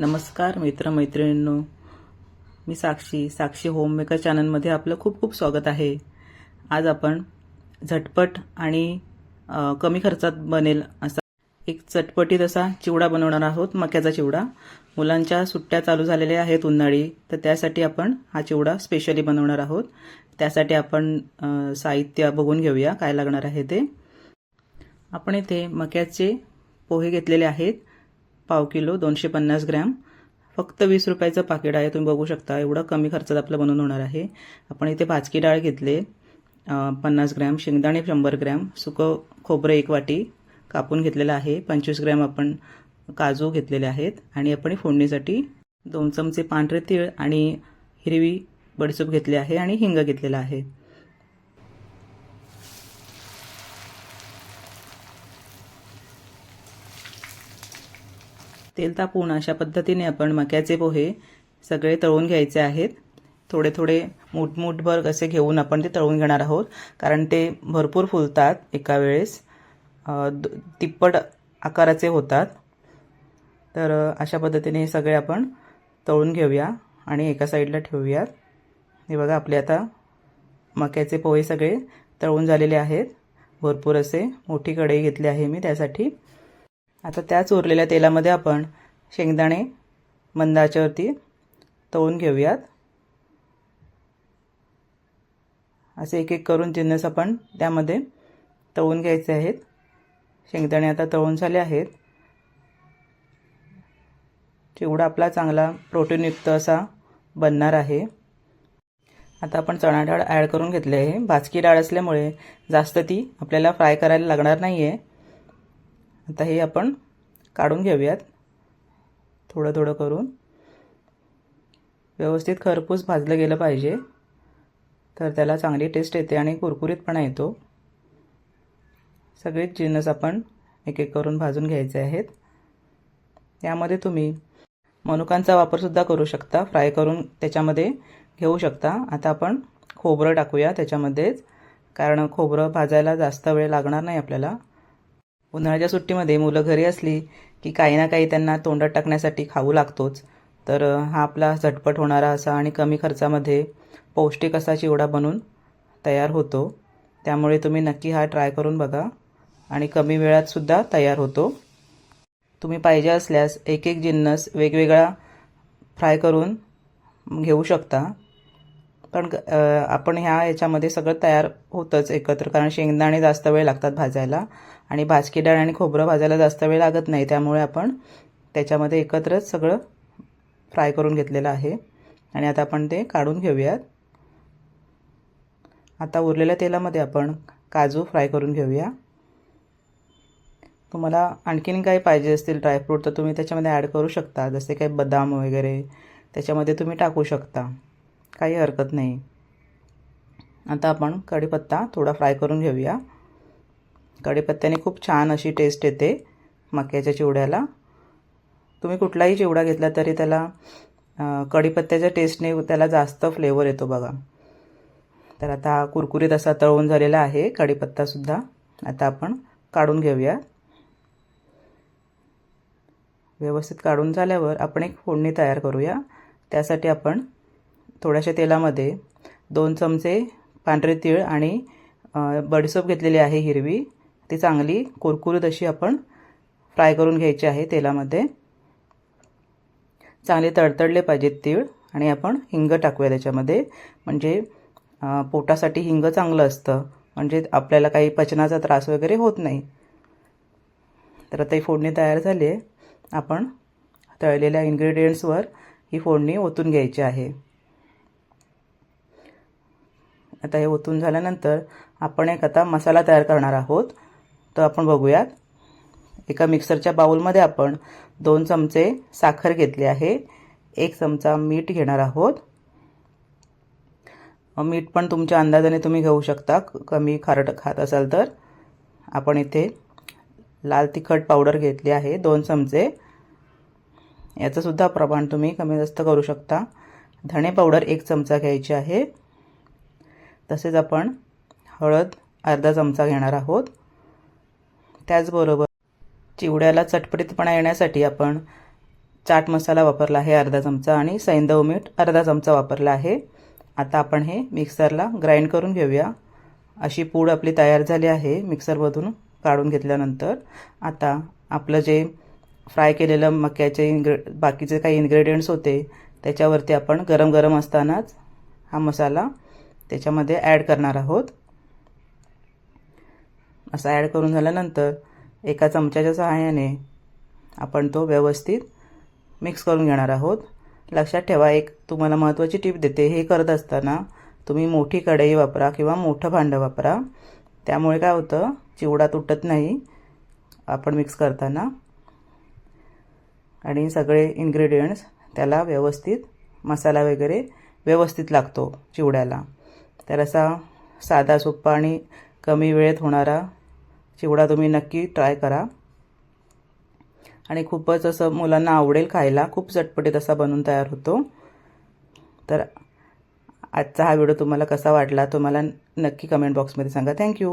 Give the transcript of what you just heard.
नमस्कार मित्रमैत्रिणींनो. मी साक्षी साक्षी होममेकर चॅनलमध्ये आपलं खूप खूप स्वागत आहे. आज आपण झटपट आणि कमी खर्चात बनेल असा एक चटपटीत असा चिवडा बनवणार आहोत मक्याचा चिवडा. मुलांच्या सुट्ट्या चालू झालेल्या आहेत उन्हाळी तर त्यासाठी आपण हा चिवडा स्पेशली बनवणार आहोत. त्यासाठी आपण साहित्य बघून घेऊया काय लागणार आहे ते. आपण इथे मक्याचे पोहे घेतलेले आहेत. पाव किलो दोनशे पन्नास ग्रॅम. फक्त वीस रुपयाचं पाकिट आहे तुम्ही बघू शकता. एवढं कमी खर्चात आपलं बनवून होणार आहे. आपण इथे भाजकी डाळ घेतले. पन्नास ग्रॅम. शेंगदाणे शंभर ग्रॅम. सुकं खोबरं एक वाटी कापून घेतलेलं आहे. पंचवीस ग्रॅम आपण काजू घेतलेले आहेत. आणि आपण फोडणीसाठी दोन चमचे पांढरे तीळ आणि हिरवी बडीसूप घेतली आहे आणि हिंग घेतलेला आहे. तेल तापवून अशा पद्धतीने आपण मक्याचे पोहे सगळे तळून घ्यायचे आहेत. थोडे थोडे मूठमूठभर असे घेऊन आपण ते तळून घेणार आहोत. कारण ते भरपूर फुलतात एका वेळेस. द- तिप्पट आकाराचे होतात. तर अशा पद्धतीने हे सगळे आपण तळून घेऊया आणि एका साईडला ठेवूयात. हे बघा आपले आता मक्याचे पोहे सगळे तळून झालेले आहेत. भरपूर असे मोठी कढई घेतली आहे मी त्यासाठी. आता त्याच उरलेल्या तेलामध्ये आपण शेंगदाणे मंदाच्यावरती तळून घेऊयात. असे एक एक करून जिन्नस आपण त्यामध्ये तळून घ्यायचे आहेत. शेंगदाणे आता तळून झाले आहेत. चिवडा आपला चांगला प्रोटीनयुक्त असा बनणार आहे. आता आपण चणा डाळ ॲड करून घेतली आहे. भाजकी डाळ असल्यामुळे जास्त ती आपल्याला फ्राय करायला लागणार नाही आहे आता हे आपण काढून घेऊयात. थोडं थोडं करून. व्यवस्थित खरपूस भाजलं गेलं पाहिजे. तर त्याला चांगली टेस्ट येते आणि कुरकुरीतपणा येतो. सगळेच जिन्नस आपण एक एक करून भाजून घ्यायचे आहेत. यामध्ये तुम्ही मनुकांचा वापरसुद्धा करू शकता. फ्राय करून त्याच्यामध्ये घेऊ शकता. आता आपण खोबरं टाकूया त्याच्यामध्येच. कारण खोबरं भाजायला जास्त वेळ लागणार नाही आपल्याला. उन्हाळ्याच्या सुट्टीमध्ये मुलं घरी असली की काही ना काही त्यांना तोंडात टाकण्यासाठी खाऊ लागतोच. तर हा आपला झटपट होणारा असा आणि कमी खर्चामध्ये पौष्टिक असा चिवडा बनून तयार होतो. त्यामुळे तुम्ही नक्की हा ट्राय करून बघा आणि कमी वेळातसुद्धा तयार होतो. तुम्ही पाहिजे असल्यास एक एक जिन्नस वेगवेगळा फ्राय करून घेऊ शकता. पण आपण ह्या याच्यामध्ये सगळं तयार होतंच एकत्र. कारण शेंगदाणे जास्त वेळ लागतात भाजायला आणि भाजकी डाळ आणि खोबरं भाजायला जास्त वेळ लागत नाही. त्यामुळे आपण त्याच्यामध्ये एकत्रच सगळं फ्राय करून घेतलेलं आहे. आणि आता आपण ते काढून घेऊयात. आता उरलेल्या तेलामध्ये आपण काजू फ्राय करून घेऊया. तुम्हाला आणखीन काही पाहिजे असतील ड्रायफ्रूट तर तुम्ही त्याच्यामध्ये ॲड करू शकता. जसे काही बदाम वगैरे त्याच्यामध्ये तुम्ही टाकू शकता. काही हरकत नाही. आता आपण कढीपत्ता थोडा फ्राय करून घेऊया. कढीपत्त्याने खूप छान अशी टेस्ट येते मक्याच्या चिवड्याला. तुम्ही कुठलाही चिवडा घेतला तरी त्याला कढीपत्त्याच्या टेस्टने त्याला जास्त फ्लेवर येतो बघा. तर आता हा कुरकुरीत असा तळून झालेला आहे कढीपत्तासुद्धा आता आपण काढून घेऊया. व्यवस्थित काढून झाल्यावर आपण एक फोडणी तयार करूया. त्यासाठी आपण थोड्याशा तेलामध्ये दोन चमचे पांढरे तीळ आणि बडीसोप घेतलेली आहे हिरवी. ती चांगली कुरकुरीत अशी आपण फ्राय करून घ्यायची आहे तेलामध्ये. चांगले तडतडले पाहिजेत तीळ आणि आपण हिंग टाकूया त्याच्यामध्ये. म्हणजे पोटासाठी हिंग चांगलं असतं. म्हणजे आपल्याला काही पचनाचा त्रास वगैरे होत नाही. तर आता ही फोडणी तयार झाली आहे. आपण तळलेल्या इन्ग्रेडियंट्सवर ही फोडणी ओतून घ्यायची आहे. आता हे ओतून झाल्यानंतर आपण एक आता मसाला तयार करणार आहोत. तर आपण बघूयात. एका मिक्सरच्या बाउलमध्ये आपण दोन चमचे साखर घेतली आहे. एक चमचा मीठ घेणार आहोत. मीठ पण तुमच्या अंदाजाने तुम्ही घेऊ शकता. कमी खारट खात असाल तर. आपण इथे लाल तिखट पावडर घेतली आहे दोन चमचे. याचंसुद्धा प्रमाण तुम्ही कमी जास्त करू शकता. धणे पावडर एक चमचा घ्यायची आहे. तसेच आपण हळद अर्धा चमचा घेणार आहोत. त्याचबरोबर चिवड्याला चटपटीतपणा येण्यासाठी आपण चाट मसाला वापरला आहे अर्धा चमचा आणि सैंदव मीठ अर्धा चमचा वापरला आहे. आता आपण हे मिक्सरला ग्राइंड करून घेऊया. अशी पूड आपली तयार झाली आहे मिक्सरमधून काढून घेतल्यानंतर. आता आपलं जे फ्राय केलेलं मक्याचे इन्ग्रे बाकीचे काही इन्ग्रेडियंट्स होते त्याच्यावरती आपण गरम गरम असतानाच हा मसाला त्याच्यामध्ये ॲड करणार आहोत. असं ॲड करून झाल्यानंतर एका चमच्याच्या सहाय्याने आपण तो व्यवस्थित मिक्स करून घेणार आहोत. लक्षात ठेवा एक तुम्हाला महत्त्वाची टीप देते हे करत असताना तुम्ही मोठी कढई वापरा किंवा मोठं भांडं वापरा. त्यामुळे काय होतं चिवडा तुटत नाही आपण मिक्स करताना. आणि सगळे इन्ग्रेडियंट्स त्याला व्यवस्थित मसाला वगैरे व्यवस्थित लागतो चिवड्याला. तर असा साधा सोप्पा आणि कमी वेळेत होणारा चिवडा तुम्ही नक्की ट्राय करा. आणि खूपच असं मुलांना आवडेल खायला खूप चटपटीत असा बनून तयार होतो. तर आजचा हा व्हिडिओ तुम्हाला कसा वाटला तुम्हाला नक्की कमेंट बॉक्समध्ये सांगा. थँक्यू